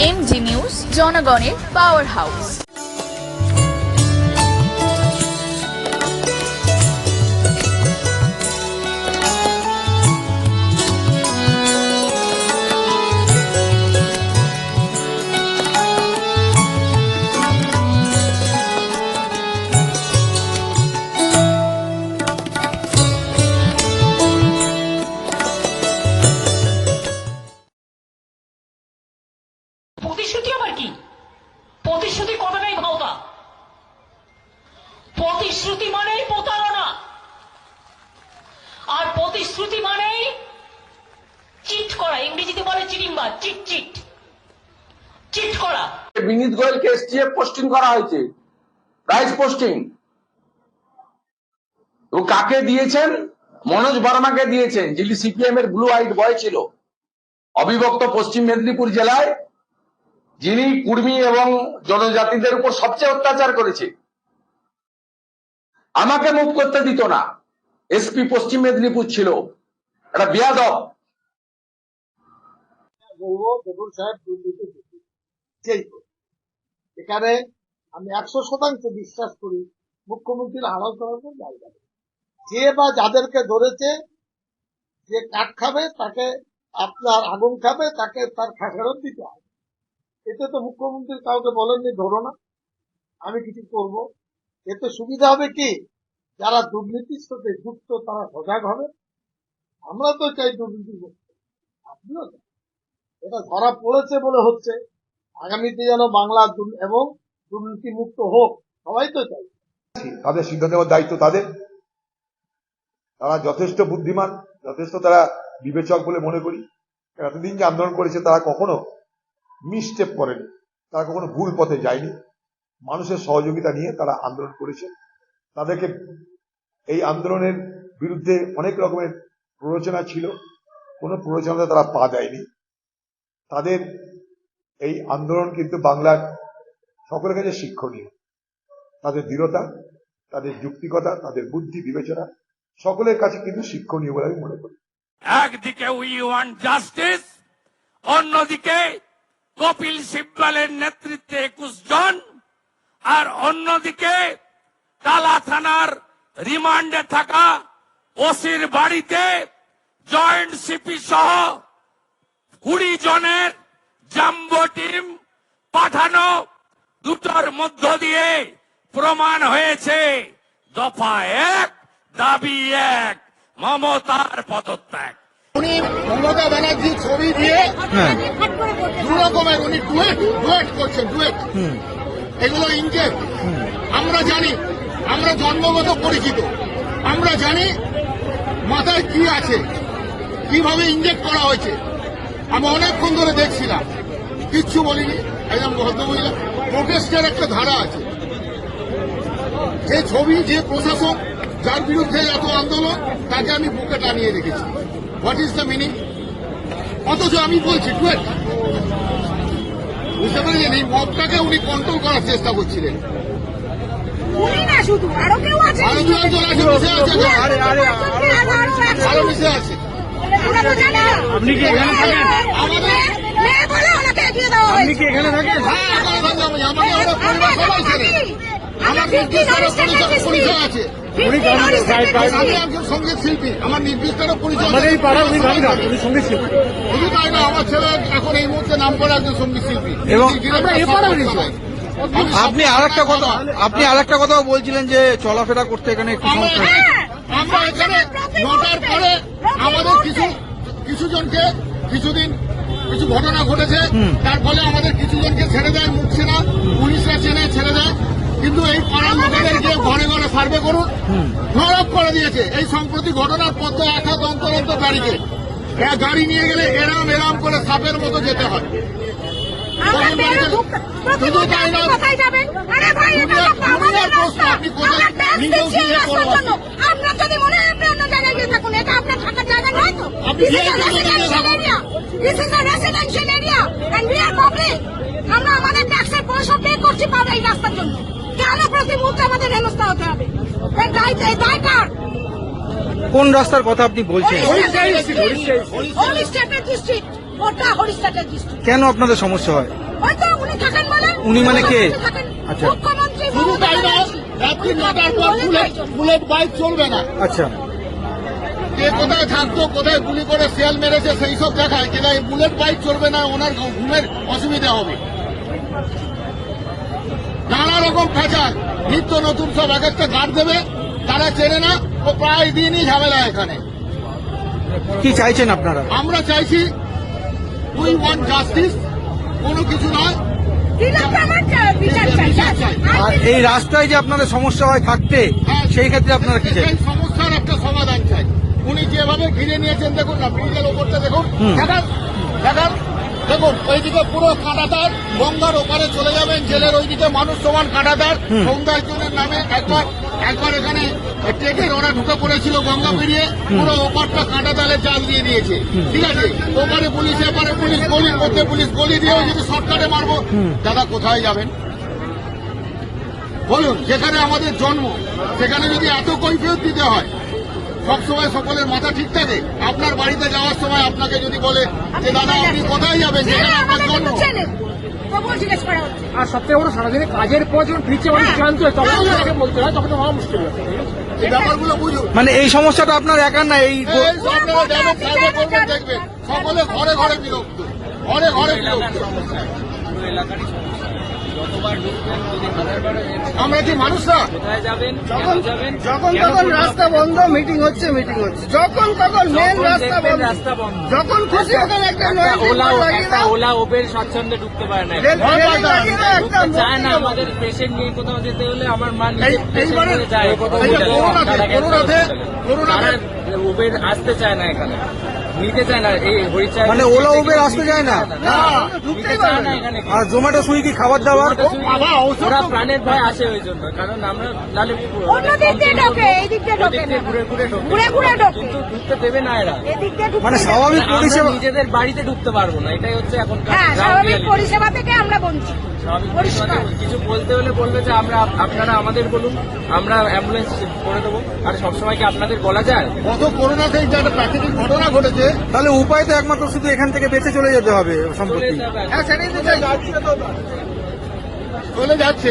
MG news জনগণের power house প্রতিশ্রুতি মানেই চিট করা, ইংরেজিতে বলে চিটিংবাজ, চিট চিট। চিট করা। বিনীত গোয়েলকে এসটিএফ পোস্টিং করা হয়েছে। প্রাইজ পোস্টিং ও কাকে দিয়েছেন? মনোজ বর্মাকে দিয়েছেন, যিনি সিপিএম এর ব্লু হোয়াইট বয় ছিল। অবিভক্ত পশ্চিম মেদিনীপুর জেলায়, যিনি কুর্মী এবং জনজাতিদের উপর সবচেয়ে অত্যাচার করেছে। আমাকে মুভ করতে দিত না। এসপি পশ্চিম মেদিনীপুর ছিল। এটা বিয়াদব। বলব সাহেব। এখানে আমি একশো শতাংশ বিশ্বাস করি, মুখ্যমন্ত্রীর আড়াল করানোর জায়গা যে বা যাদেরকে ধরেছে, যে কাঠ খাবে, তাকে আপনার আগুন খাবে, তাকে তার খাসারত দিতে হবে। এতে তো মুখ্যমন্ত্রী কাউকে বলেননি, ধরো না। আমি কিছু করব। এতে সুবিধা হবে কি? যারা দুর্নীতির সাথে যুক্ত, তারা সজাগ হবে। আমরা তো চাই দুর্নীতি আপনিও এটা ধরা পড়েছে বলে হচ্ছে, আগামীতে যেন বাংলা এবং দুর্নীতি মুক্ত হোক, সবাই তো চাই তাদের সিদ্ধান্ত নেওয়ার দায়িত্ব তাদের। তারা যথেষ্ট বুদ্ধিমান, যথেষ্ট তারা বিবেচক বলে মনে করি। এতদিন যে আন্দোলন করেছে, তারা কখনো মিসস্টেপ করেনি। তারা কখনো ভুল পথে যায়নি। মানুষের সহযোগিতা নিয়ে তারা আন্দোলন করেছে। তাদেরকে এই আন্দোলনের বিরুদ্ধে অনেক রকমের প্ররোচনা ছিল। কোনো প্ররোচনাতে তারা পা দেয়নি। তাদের এই আন্দোলন কিন্তু বাংলার সকলের কাছে শিক্ষণীয়। তাদের দৃঢ়তা, তাদের যুক্তিকতা, তাদের বুদ্ধি, বিবেচনা সকলের কাছে কিন্তু শিক্ষণীয় বলে আমি মনে করি। একদিকে উই ওয়ান্ট জাস্টিস অন্যদিকে কপিল সিব্বালের নেতৃত্বে একুশ জন, আর অন্যদিকে টালা থানার রিমান্ডে থাকা ওসির বাড়িতে জয়েন্ট সিপি সহ কুড়ি জনের জাম্বো টিম পাঠানো দুটোর মধ্য দিয়ে প্রমাণ হয়েছে। দফা এক দাবি এক মমতার পদত্যাগ। উনি মমতা ব্যানার্জি ছবি দিয়ে দু রকমের উনি ডুয়েট ডুয়েট করছেন ডুয়েট এগুলো ইঙ্গেট আমরা জানি আমরা জন্মগত পরিচিত। আমরা জানি মাথায় কি আছে, কীভাবে ইঞ্জেক্ট করা হয়েছে। আমি অনেকক্ষণ ধরে দেখছিলাম। কিচ্ছু বলিনি। একজন ভদ্রমহিলা প্রোটেস্টের একটা ধারা আছে। যে ছবি, যে প্রশাসক, যার বিরুদ্ধে এত আন্দোলন, তাকে আমি বুকে টানিয়ে রেখেছি। হোয়াট ইজ দ্য মিনিং অথচ আমি বলছি টুয়েট বুঝতে পেরেছেন? এই মবটাকে উনি কন্ট্রোল করার চেষ্টা করছিলেন। উনি না শুধু আরও কেউ আছে? আরও দু একজন আছে মিশে আছে তো। আরও মিশে আছে আমরা তো জানি আপনি কি এখানে থাকেন? মেয়ে বলে ওনাকে এগিয়ে দেওয়া আপনি কি এখানে থাকেন? হ্যাঁ আমার সঙ্গে আমি আমাকে ওরা পরিবার সবাই চেনে। আমার নির্দিষ্ট পরিচয় পরিচয় আছে। উনি গান গায়- গায়- আমি একজন সংগীত শিল্পী আমার নির্দিষ্ট একটা পরিচয় আমাদের এই উনি গান গান উনি সংগীত শিল্পী। শুধু তাই না আমার ছেলে এখন এই মুহূর্তে নাম করে একজন সংগীত শিল্পী। এবং আপনি আর একটা কথা আপনি আর একটা কথাও বলছিলেন যে চলাফেরা করতে এখানে একটু সমস্যা আমরা এখানে নটার পরে আমাদের কিছু কিছু জনকে কিছুদিন কিছু ঘটনা ঘটেছে তার ফলে আমাদের কিছু জনকে ছেড়ে দেয় মুখ চেনা পুলিশরা চেনে ছেড়ে দেয় কিন্তু এই পাড়ার লোকেদের গিয়ে ঘরে ঘরে সার্ভে করুন নরক করে দিয়েছে। এই সম্প্রতি ঘটনার পর তো এক হাত অন্তর অন্তর গাড়িকে। এ- গাড়ি নিয়ে গেলে এরাম এরাম করে সাপের মতো যেতে হয়। শুধু তাই না। আমাদের দুনিয়ার প্রশ্ন, রাস্তা। আপনি কোথায় আমরা ট্যাক্স নিজেও দিচ্ছি এই গিয়ে রাস্তার করবেন? জন্য। আপনার যদি মনে হয় আপনি অন্য জায়গায় গিয়ে থাকুন, এটা আপনার থাকার জায়গা নয় তো। This is a residential area. This is a residential area and we are public. আমরা আমাদের ট্যাক্সের পয়সা পে করছি পাবে এই রাস্তার জন্য। কেন প্রতি মুহূর্তে আমাদের হেনস্থা হতে হবে? এই দায় এই দায় কার কোন রাস্তার কথা আপনি বলছেন? কেন আপনাদের সমস্যা হয় ওই তো উনি থাকেন বলে উনি মানে কে? আচ্ছা। শুধু তাই ব্যানার্জি। রাত্রি নটার পর বলে বুলেট বুলেট বাইক চলবে না। আচ্ছা। কে কোথায় থাকতো কোথায় গুলি করে শিয়াল মেরেছে সেই সব দেখায়। কিন্তু এই বুলেট বাইক চলবে না ওনার ঘুমের অসুবিধা হবে। নানা রকম ফ্যাচার নিত্য নতুন সব এক একটা গার্ড দেবে তারা চেনে না ও প্রায় দিনই ঝামেলা এখানে। কি চাইছেন আপনারা? আমরা চাইছি উই ওয়ান্ট জাস্টিস কোনো কিছু নয়। আর এই রাস্তায় যে আপনাদের সমস্যা হয় থাকতে সেই ক্ষেত্রে আপনারা কি চাই সমস্যার একটা সমাধান চাই। উনি যেভাবে ঘিরে নিয়েছেন দেখুন না ব্রিজের ওপরটা দেখুন। দেখান দেখান দেখুন ওইদিকে পুরো কাঁটাতার গঙ্গার ওপারে চলে যাবেন জেলের ওইদিকে মানুষ সমান কাঁটাতার সৌন্দর্যনের নামে একবার একবার এখানে ট্রেকের ওরা ঢুকে পড়েছিল গঙ্গা পেরিয়ে পুরো ওপারটা কাঁটাতালে জাল দিয়ে দিয়েছে। ঠিক আছে? ওপারে পুলিশ এপারে পুলিশ গলির মধ্যে পুলিশ গলি দিয়ে যদি শর্টকাটে মারবো দাদা কোথায় যাবেন? বলুন যেখানে আমাদের জন্ম সেখানে যদি এত কৈফিয়ত দিতে হয় সবসময় সকলের মাথা ঠিক থাকে আপনার বাড়িতে যাওয়ার সময় আপনাকে যদি বলে যে দাদা আপনি কোথায় যাবেন? যেখানে আপনার জন্ম। তবুও জিজ্ঞেস করা হচ্ছে। আর সবথেকে বড় সারাদিনে কাজের পর যখন ফিরছে মানুষ ক্লান্ত হয় তখন তাকে বলতে হয় তখন তো হওয়া মুশকিল এই ব্যাপারগুলো বুঝুন মানে এই সমস্যাটা আপনার একার না এই দেখবেন সকলে ঘরে ঘরে বিরক্ত। ঘরে ঘরে বিরক্ত। আমরা কি মানুষ না? যখন যখন তখন রাস্তা বন্ধ মিটিং হচ্ছে মিটিং হচ্ছে। যখন তখন মেন রাস্তা বন্ধ। রাস্তা বন্ধ। যখন খুশি ওখানে একটা নয় ওলা একটা ওলা ওবের স্বাচ্ছন্দ্যে ঢুকতে পারে না। চায় না। আমাদের পেশেন্ট নিয়ে কোথাও যেতে হলে আমার মা নিজে এইবারে- যায়। করোনাতে- করোনাতে- উবের আসতে চায় না এখানে। নিতে চায় না এই হরিচায় মানে ওলা উবের আসতে চায় না? না এখানে। আর জোম্যাটো সুইগি খাবার দাবার? ওরা প্রাণের ভয় আসে ওই জন্য কারণ আমরা নাহলে অন্য দিক দিয়ে ঢোকে এই দিক দিয়ে ঢোকে না। ঘুরে ঘুরে ঢোকে। ঘুরে ঘুরে ঢোকে। কিন্তু ঢুকতে দেবে না এরা। মানে স্বাভাবিক পরিষেবা নিজেদের বাড়িতে ঢুকতে পারব না এটাই হচ্ছে এখন হ্যাঁ স্বাভাবিক পরিষেবা থেকে আমরা বঞ্চিত। পরিষ্কার। কিছু বলতে হলে বলবে যে আমরা আপনারা আমাদের বলুন আমরা অ্যাম্বুলেন্স করে দেবো। আর সবসময় কি আপনাদের বলা যায়? কত করোনা থেকে যে একটা প্রাকৃতিক ঘটনা ঘটেছে তাহলে উপায় তো একমাত্র শুধু এখান থেকে বেঁচে চলে যেতে হবে সম্পর্কে সম্পত্তি যাবে। চলে যাচ্ছে।